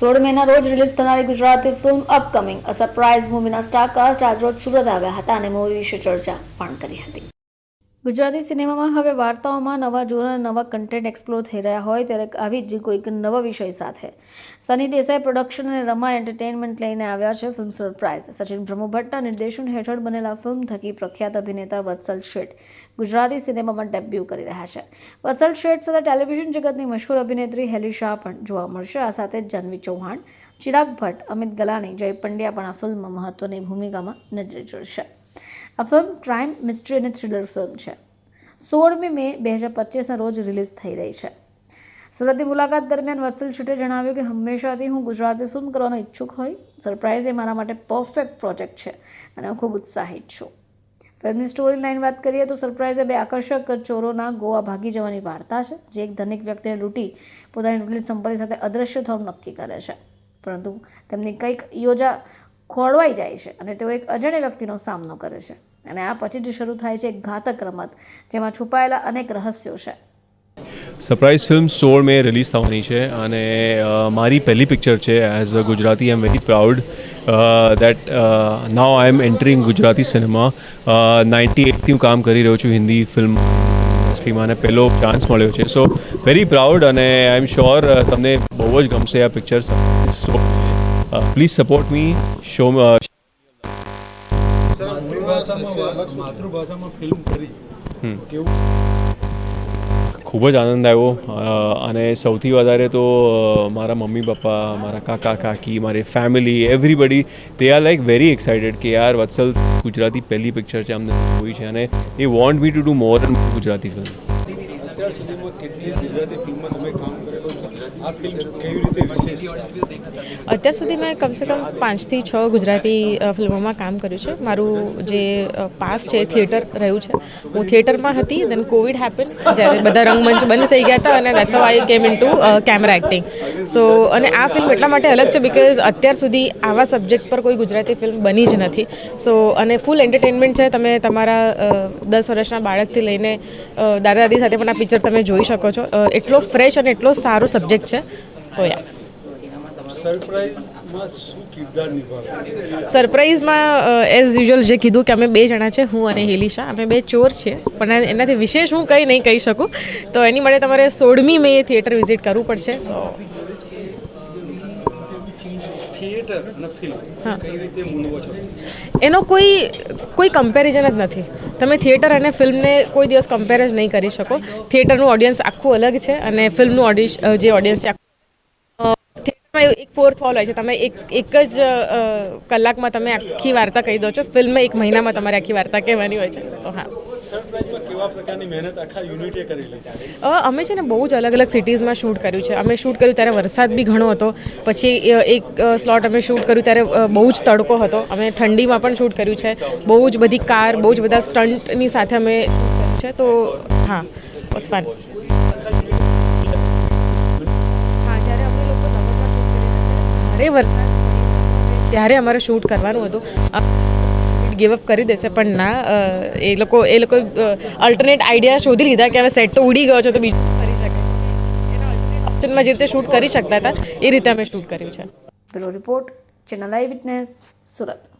સોળ મેના રોજ રિલીઝ થનારી Gujarati film upcoming, a surprise મૂવીના star cast આજરોજ સુરત આવ્યા હતા અને મૂવી વિશે ચર્ચા પણ કરી હતી. ગુજરાતી સિનેમામાં હવે વાર્તાઓમાં નવા જોર નવા કન્ટેન્ટ એક્સપ્લોર થઈ રહ્યા હોય ત્યારે આવી જ કોઈક નવા વિષય સાથે. સની દેસાઈ પ્રોડક્શન અને રમા એન્ટરટેનમેન્ટ લઈને આવ્યા છે ફિલ્મ સરપ્રાઇઝ સચિન બ્રહ્મભટ્ટના નિર્દેશન હેઠળ બનેલા ફિલ્મ થકી પ્રખ્યાત અભિનેતા વત્સલ શેઠ ગુજરાતી સિનેમામાં ડેબ્યુ કરી રહ્યા છે. વત્સલ શેઠ સાથે ટેલિવિઝન જગતની મશહૂર અભિનેત્રી હેલી શાહ પણ જોવા મળશે. આ સાથે જ જાહ્નવી ચૌહાણ, ચિરાગ ભટ્ટ, અમિત ગલાની જય પંડ્યા પણ આ ફિલ્મમાં મહત્વની ભૂમિકામાં નજરે ચડશે આ ફિલ્મ ક્રાઇમ મિસ્ટ્રી અને થ્રિલર ફિલ્મ છે. સોળમી મે બે હજાર પચીસના રોજ રિલીઝ થઈ રહી છે. સુરતની મુલાકાત દરમિયાન વત્સલ છૂટે જણાવ્યું કે હંમેશાથી હું ગુજરાતી ફિલ્મ કરવાનો ઈચ્છુક હોય. સરપ્રાઇઝ એ મારા માટે પરફેક્ટ પ્રોજેક્ટ છે અને હું ખૂબ ઉત્સાહિત છું. ફિલ્મની સ્ટોરી લાઈન વાત કરીએ તો સરપ્રાઇઝ બે આકર્ષક ચોરોના ગોવા ભાગી જવાની વાર્તા છે. જે એક ધનિક વ્યક્તિને લૂંટી પોતાની લૂંટેલી સંપત્તિ સાથે અદૃશ્ય થવાનું નક્કી કરે છે. પરંતુ તેમની કંઈક યોજા ખોળવાઈ જાય છે અને તેઓ એક અજાણ્યા વ્યક્તિનો સામનો કરે છે. અને આ પછી જ શરૂ થાય છે એક ઘાતક રમત, જેમાં છુપાયેલા અનેક રહસ્યો છે. સરપ્રાઇઝ ફિલ્મ સોળ મે રિલીઝ થવાની છે અને મારી પહેલી પિક્ચર છે as a Gujarati I am very proud that now I am entering Gujarati cinema ninety એટથી હું કામ કરી રહ્યો છું હિન્દી ફિલ્મ ઇન્ડસ્ટ્રીમાં અને પહેલો ચાન્સ મળ્યો છે. સો વેરી પ્રાઉડ અને આઈ એમ શ્યોર તમને બહુ જ ગમશે આ પિક્ચર પ્લીઝ સપોર્ટ મી શો માતૃભાષામાં માતૃભાષામાં ફિલ્મ કરી. કેવું? ખૂબ જ આનંદ આવ્યો. અને સૌથી વધારે તો મારા મમ્મી પપ્પા મારા કાકા કાકી મારી family everybody they are like very excited કે યાર વત્સલ ગુજરાતી પહેલી પિક્ચર છે અમને જોઈ છે. અને એ want me to do more Gujarati film અત્યાર સુધીમાં કેટલી ગુજરાતી ફિલ્મમાં તમે કામ કરેલું આ ફિલ્મ કેવી રીતે વિશેષ અત્યાર સુધી મેં કમસે કમ પાંચથી છ ગુજરાતી ફિલ્મોમાં કામ કર્યું છે. મારું જે પાસ છે થિયેટર રહ્યું છે. હું થિયેટરમાં હતી દેન કોવિડ હેપન જ્યારે બધા રંગમંચ બંધ થઈ ગયા હતા અને that's I came into camera acting so અને આ ફિલ્મ એટલા માટે અલગ છે બિકોઝ અત્યાર સુધી આવા સબ્જેક્ટ પર કોઈ ગુજરાતી ફિલ્મ બની જ નથી. સો અને ફૂલ એન્ટરટેનમેન્ટ છે, તમે તમારા દસ વર્ષના બાળકથી લઈને દાદા દાદી સાથે પણ આ પિક્ચર તમે જોઈ શકો છો. એટલો ફ્રેશ અને એટલો સારો સબ્જેક્ટ છે. તો યા. સરપ્રાઈઝમાં એઝ યુઝ્યુઅલ જે કીધું કે અમે બે જણા છે હું અને હેલી અમે બે ચોર છીએ પણ એનાથી વિશેષ હું કંઈ નહીં કહી શકું. તો એની માટે તમારે સોળમી મે થિયેટર વિઝિટ કરવું પડશે. છો? એનો કોઈ કોઈ કમ્પેરિઝન જ નથી. તમે થિયેટર અને ફિલ્મને કોઈ દિવસ કમ્પેર જ નહીં કરી શકો. થિયેટરનું ઓડિયન્સ આખું અલગ છે અને ફિલ્મનું ઓડિશ જે ઓડિયન્સ છે એક ફોર્થ હોલ હોય છે. તમે એક એક જ કલાકમાં તમે આખી વાર્તા કહી દો છો. ફિલ્મમાં એક મહિનામાં તમારે આખી વાર્તા કહેવાની હોય છે. તો હા. અમે છે ને બહુ જ અલગ અલગ સિટીઝમાં શૂટ કર્યું છે. અમે શૂટ કર્યું ત્યારે વરસાદ બી ઘણો હતો. પછી એક સ્લોટ અમે શૂટ કર્યું ત્યારે બહુ જ તડકો હતો. અમે ઠંડીમાં પણ શૂટ કર્યું છે. બહુ જ બધી કાર, બહુ જ બધા સ્ટન્ટની સાથે અમે કર્યું છે. તો, હા. વોઝ ફન ભારે ત્યારે અમારે શૂટ કરવાનું હતું. ગિવ અપ કરી દેશે, પણ ના એ લોકો એ લોકો અલ્ટરનેટ આઈડિયા શોધી લીધા કે હવે સેટ તો ઉડી ગયો છે તો બીજું કરી શકે? એના alternate option માં જે રીતે શૂટ કરી શકતા હતા, એ રીતે અમે શૂટ કર્યું છે. Bureau report, channel eyewitness, Surat.